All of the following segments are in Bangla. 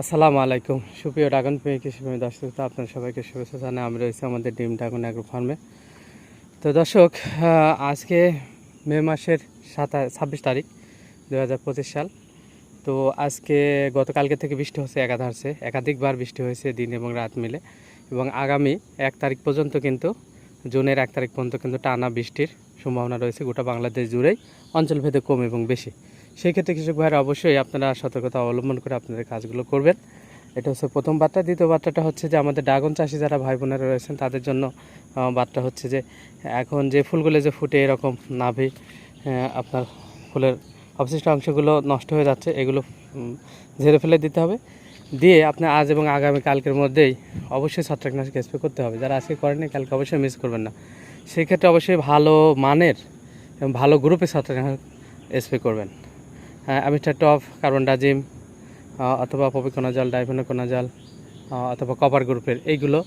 আসসালামু আলাইকুম। সুপ্রিয় ড্রাগন প্রেমী কৃষিপ্রেমী দর্শক, তো আপনার সবাইকে শুভেচ্ছা জানাই। আমি রয়েছি আমাদের ডিম ড্রাগন অ্যাগ্রো ফার্মে। তো দর্শক আজকে মে মাসের সাতা, ছাব্বিশ তারিখ দু হাজার পঁচিশ সাল। তো আজকে গতকালকে থেকে বৃষ্টি হচ্ছে একাধারছে। একাধিকবার বৃষ্টি হয়েছে দিন এবং রাত মিলে। এবং আগামী এক তারিখ পর্যন্ত কিন্তু, জুনের এক তারিখ পর্যন্ত কিন্তু টানা বৃষ্টির সম্ভাবনা রয়েছে গোটা বাংলাদেশ জুড়েই অঞ্চলভেদে কম এবং বেশি। সেই ক্ষেত্রে কৃষক ভাইরা অবশ্যই আপনারা সতর্কতা অবলম্বন করে আপনাদের কাজগুলো করবেন। এটা হচ্ছে প্রথম বার্তা। দ্বিতীয় বার্তাটা হচ্ছে যে আমাদের ড্রাগন চাষি যারা ভাই বোনেরা রয়েছেন, তাদের জন্য বার্তা হচ্ছে যে এখন যে ফুলগুলো যে ফুটে এরকম নাভি আপনার ফুলের অবশিষ্ট অংশগুলো নষ্ট হয়ে যাচ্ছে, এগুলো ঝেড়ে ফেলে দিতে হবে। দিয়ে আপনি আজ এবং আগামী কালকের মধ্যেই অবশ্যই ছত্রাকনাশক স্প্রে করতে হবে। যারা আজকে করেনি কালকে অবশ্যই মিস করবেন না। সেই ক্ষেত্রে অবশ্যই ভালো মানের এবং ভালো গ্রুপে ছত্রাকনাশক স্প্রে করবেন। হ্যাঁ আমি টপ কার্বন ডাজিম অথবা পপিকোনা জল ডাইফেনোকোনা জল অথবা কপার গ্রুপের এইগুলো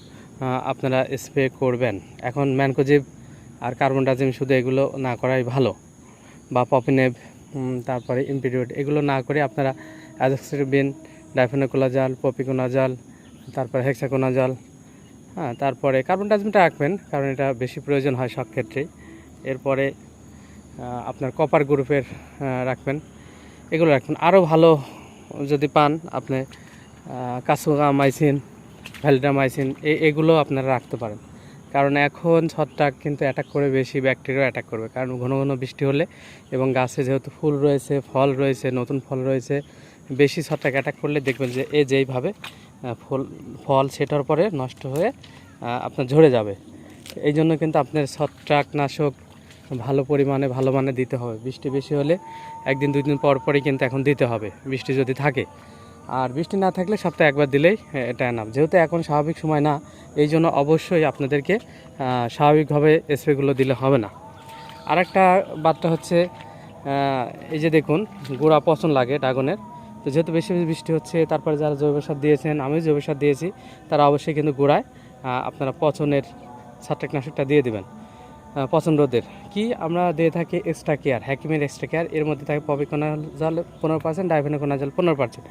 আপনারা স্প্রে করবেন। এখন ম্যানকোজিব আর কার্বন ডাজিম শুধু এগুলো না করাই ভালো। বা পপিনেব তারপরে ইম্পিরিয়ড এগুলো না করে আপনারা অ্যাজক্সিবিন ডাইফেনোকোলা জল পপিকোনা জল তারপরে হেক্সাকোনা জল হ্যাঁ তারপরে কার্বন ডাজিমটা রাখবেন, কারণ এটা বেশি প্রয়োজন হয় সব ক্ষেত্রেই। এরপরে আপনার কপার গ্রুপের রাখবেন। এগুলো রাখবেন। আরও ভালো যদি পান আপনি কাসুগামাইসিন ভ্যালিডামাইসিন এগুলো আপনারা রাখতে পারেন। কারণ এখন ছত্রাক কিন্তু অ্যাটাক করে বেশি ব্যাকটেরিয়া অ্যাটাক করবে। কারণ ঘন ঘন বৃষ্টি হলে এবং গাছে যেহেতু ফুল রয়েছে, ফল রয়েছে, নতুন ফল রয়েছে, বেশি ছত্রাক অ্যাটাক করলে দেখবেন যে এ যেইভাবে ফুল, ফল সেটার পরে নষ্ট হয়ে আপনার ঝরে যাবে। এই জন্য কিন্তু আপনার ছত্রাকনাশক ভালো পরিমাণে, ভালো মানে দিতে হবে। বৃষ্টি বেশি হলে একদিন, দুই দিন পর পরই কিন্তু এখন দিতে হবে, বৃষ্টি যদি থাকে। আর বৃষ্টি না থাকলে সপ্তাহে একবার দিলেই এটা এনাফ যেহেতু এখন স্বাভাবিক সময় না, এই জন্য অবশ্যই আপনাদেরকে স্বাভাবিকভাবে স্প্রেগুলো দিলে হবে না। আর একটা বার্তা হচ্ছে এই যে দেখুন, গোড়া পছন্দ লাগে ড্রাগনের। তো যেহেতু বেশি বেশি বৃষ্টি হচ্ছে, তারপরে যারা জৈব সার দিয়েছেন আমি জৈব সার দিয়েছি, তারা অবশ্যই কিন্তু গোড়ায় আপনারা পচনের ছত্রাকনাশকটা দিয়ে দেবেন পছন্দ রোদের কি আমরা দিয়ে থাকি এক্সট্রা কেয়ার হ্যাকিমের এক্সট্রা কেয়ার এর মধ্যে থাকে পপিকোনা জল পনেরো পার্সেন্ট ডাইভেনোকোনা জল পনেরো পার্সেন্ট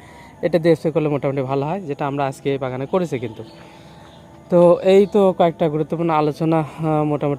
এটা দিয়ে স্প্রে করলে মোটামুটি ভালো হয়, যেটা আমরা আজকে বাগানে করেছি কিন্তু। তো এই তো কয়েকটা গুরুত্বপূর্ণ আলোচনা মোটামুটি